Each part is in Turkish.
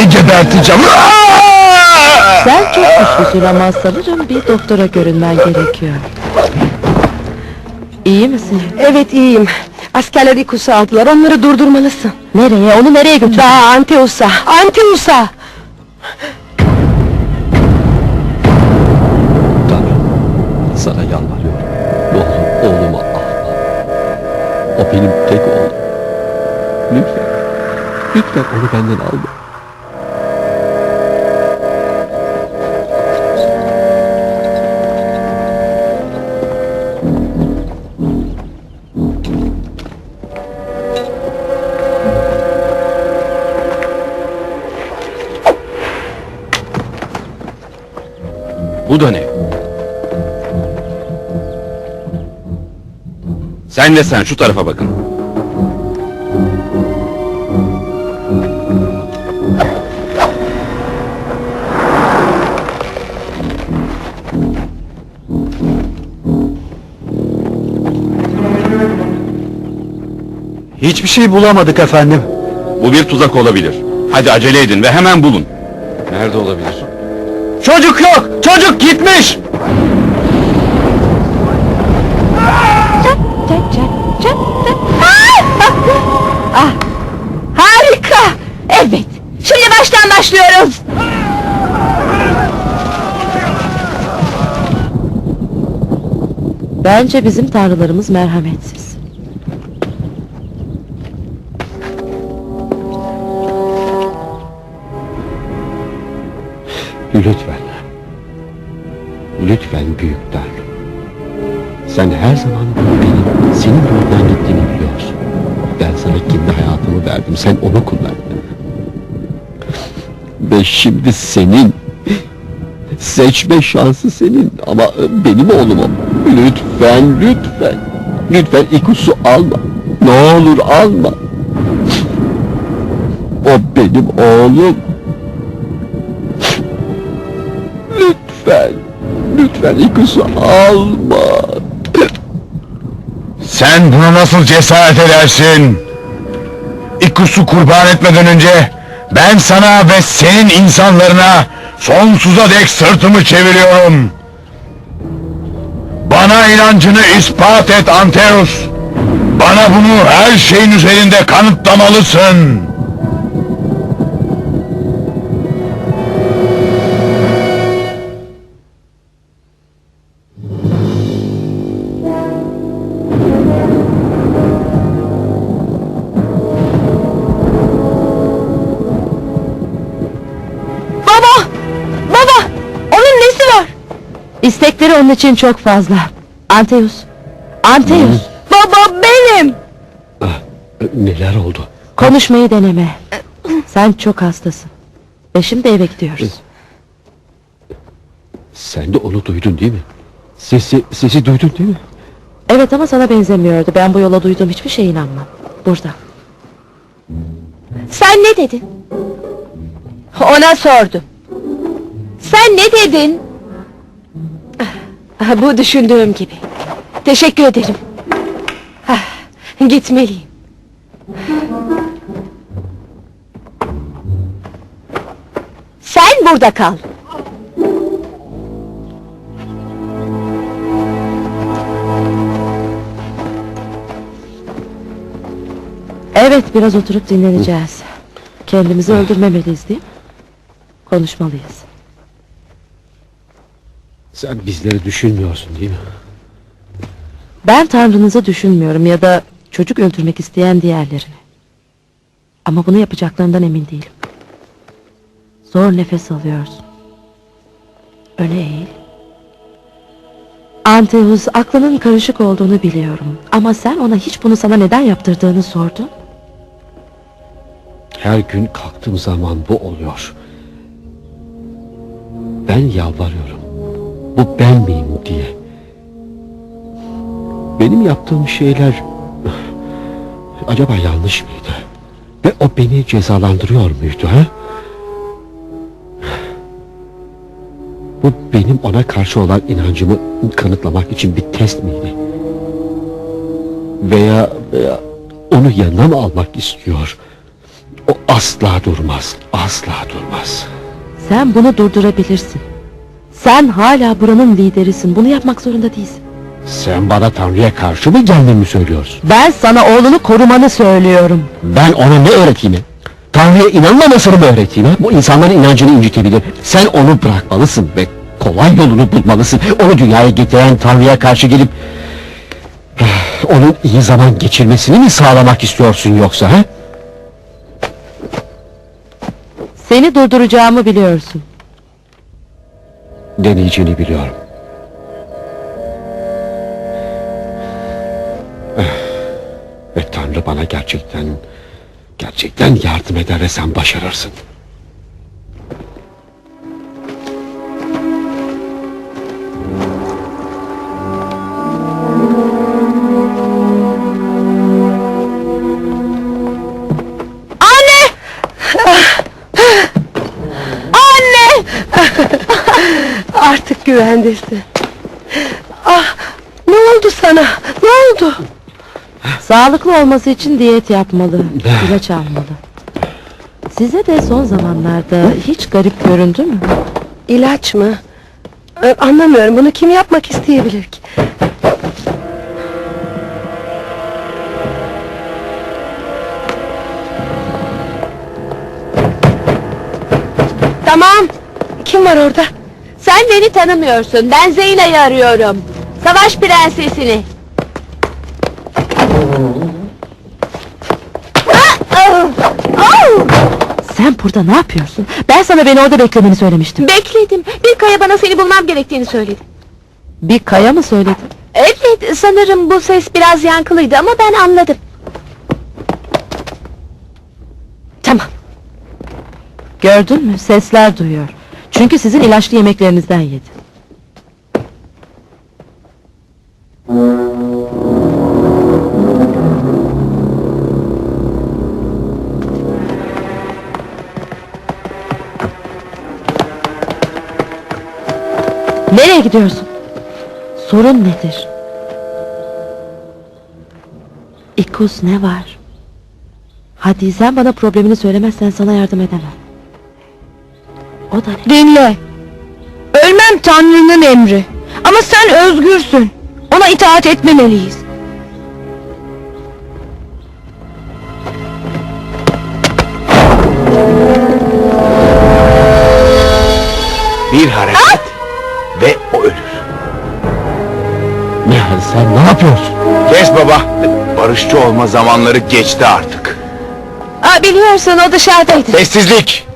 Seni geberteceğim! Sen çok güçlüsün ama sanırım bir doktora görünmen gerekiyor. İyi misin? Evet iyiyim. Askerler İkus'u aldılar, onları durdurmalısın. Nereye, onu nereye götürdün? Daha Anteus'a, Anteus'a! Tanrım, sana yalvarıyorum. Ne olur oğlumu. O benim tek oğlum. Lütfen lütfen onu benden alma. Bu da ne? Sen de sen şu tarafa bakın. Hiçbir şey bulamadık efendim. Bu bir tuzak olabilir. Hadi acele edin ve hemen bulun. Nerede olabilir? Çocuk yok! Çocuk gitmiş! Ah, harika. Evet. Şimdi baştan başlıyoruz. Bence bizim tanrılarımız merhametsiz. Lütfen. Lütfen büyük Tanrım. Sen her zaman benim senin yoldan gittiğini biliyorsun. Ben sana kendi hayatımı verdim. Sen onu kullandın. Ve şimdi senin seçme şansı senin ama benim oğlumum. Lütfen, lütfen. Lütfen ikusu alma. Ne olur alma. O benim oğlum. Lütfen. Lütfen ikusu alma. Sen buna nasıl cesaret edersin? İkusu kurban etmeden önce ben sana ve senin insanlarına sonsuza dek sırtımı çeviriyorum. Bana inancını ispat et Anteus. Bana bunu her şeyin üzerinde kanıtlamalısın. İstekleri onun için çok fazla. Anteus. Anteus. Baba benim. Neler oldu? Konuşmayı deneme. Sen çok hastasın. Ve şimdi eve gidiyoruz. Sen de onu duydun değil mi? Sesi, sesi duydun değil mi? Evet ama sana benzemiyordu. Ben bu yola duyduğum hiçbir şeye inanmam. Burada. Sen ne dedin? Ona sordum. Sen ne dedin? Bu düşündüğüm gibi. Teşekkür ederim. Ah, Gitmeliyim. Sen burada kal. Evet biraz oturup dinleneceğiz. Kendimizi öldürmemeliyiz değil mi? Konuşmalıyız. Sen bizleri düşünmüyorsun değil mi? Ben tanrınızı düşünmüyorum ya da çocuk öldürmek isteyen diğerlerini. Ama bunu yapacaklarından emin değilim. Zor nefes alıyorsun. Öne eğil. Anteus aklının karışık olduğunu biliyorum. Ama sen ona hiç bunu sana neden yaptırdığını sordun. Her gün kalktığım zaman bu oluyor. Ben yalvarıyorum. Bu ben miyim diye. Benim yaptığım şeyler acaba yanlış mıydı? Ve o beni cezalandırıyor muydu ha? Bu benim ona karşı olan inancımı kanıtlamak için bir test miydi? Veya, veya onu yanına mı almak istiyor? O asla durmaz, asla durmaz. Sen bunu durdurabilirsin. Sen hala buranın liderisin. Bunu yapmak zorunda değilsin. Sen bana Tanrı'ya karşı mı geldiğimi söylüyorsun? Ben sana oğlunu korumanı söylüyorum. Ben ona ne öğreteyim? Tanrı'ya inanmamasını mı öğreteyim? Bu insanların inancını incitebilir. Sen onu bırakmalısın ve kolay yolunu bulmalısın. Onu dünyaya getiren Tanrı'ya karşı gelip... Onun iyi zaman geçirmesini mi sağlamak istiyorsun yoksa? He? Seni durduracağımı biliyorsun. Deneyeceğini biliyorum. Eh, Ve Tanrı bana gerçekten, gerçekten yardım eder ve sen başarırsın. Güvendesin. Ah, ne oldu sana? Ne oldu? Sağlıklı olması için diyet yapmalı. ilaç almalı. Size de son zamanlarda hiç garip göründü mü? İlaç mı? Anlamıyorum. Bunu kim yapmak isteyebilir ki? Tamam. Kim var orada? Sen beni tanımıyorsun. Ben Zeyna'yı arıyorum. Savaş prensesini. Sen burada ne yapıyorsun? Ben sana beni orada beklemeni söylemiştim. Bekledim. Bir kaya bana seni bulmam gerektiğini söyledi. Bir kaya mı söyledi? Evet, sanırım bu ses biraz yankılıydı ama ben anladım. Tamam. Gördün mü? Sesler duyuyor. Çünkü sizin ilaçlı yemeklerinizden yedi. Nereye gidiyorsun? Sorun nedir? İkus ne var? Hadi sen bana problemini söylemezsen sana yardım edemem. O da ne? Dinle. Ölmem Tanrı'nın emri. Ama sen özgürsün. Ona itaat etmemeliyiz. Bir hareket ve o ölür. Nihal sen ne yapıyorsun? Kes baba. Barışçı olma zamanları geçti artık. Aa, biliyorsun o dışarıdaydı. Sessizlik.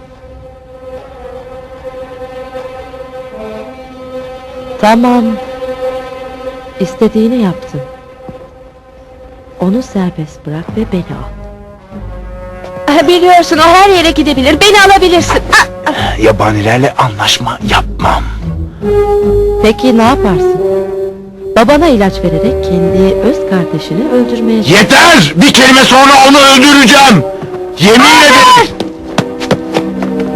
Tamam. İstediğini yaptın. Onu serbest bırak ve beni al. Ah, Biliyorsun o her yere gidebilir. Beni alabilirsin. Ah, Yabanilerle anlaşma yapmam. Peki ne yaparsın? Babana ilaç vererek kendi öz kardeşini öldürmeye Yeter! Bir kelime sonra onu öldüreceğim. Yemin ederim.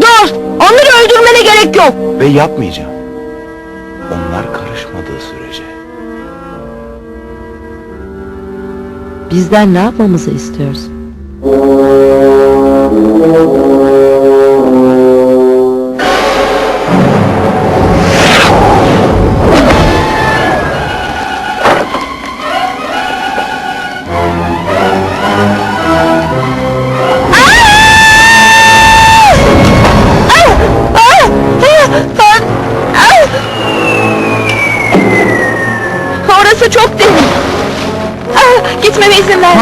Dur! Onları öldürmene gerek yok. Ve yapmayacağım. Onlar karışmadığı sürece. Bizden ne yapmamızı istiyorsun?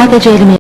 Sadece elimi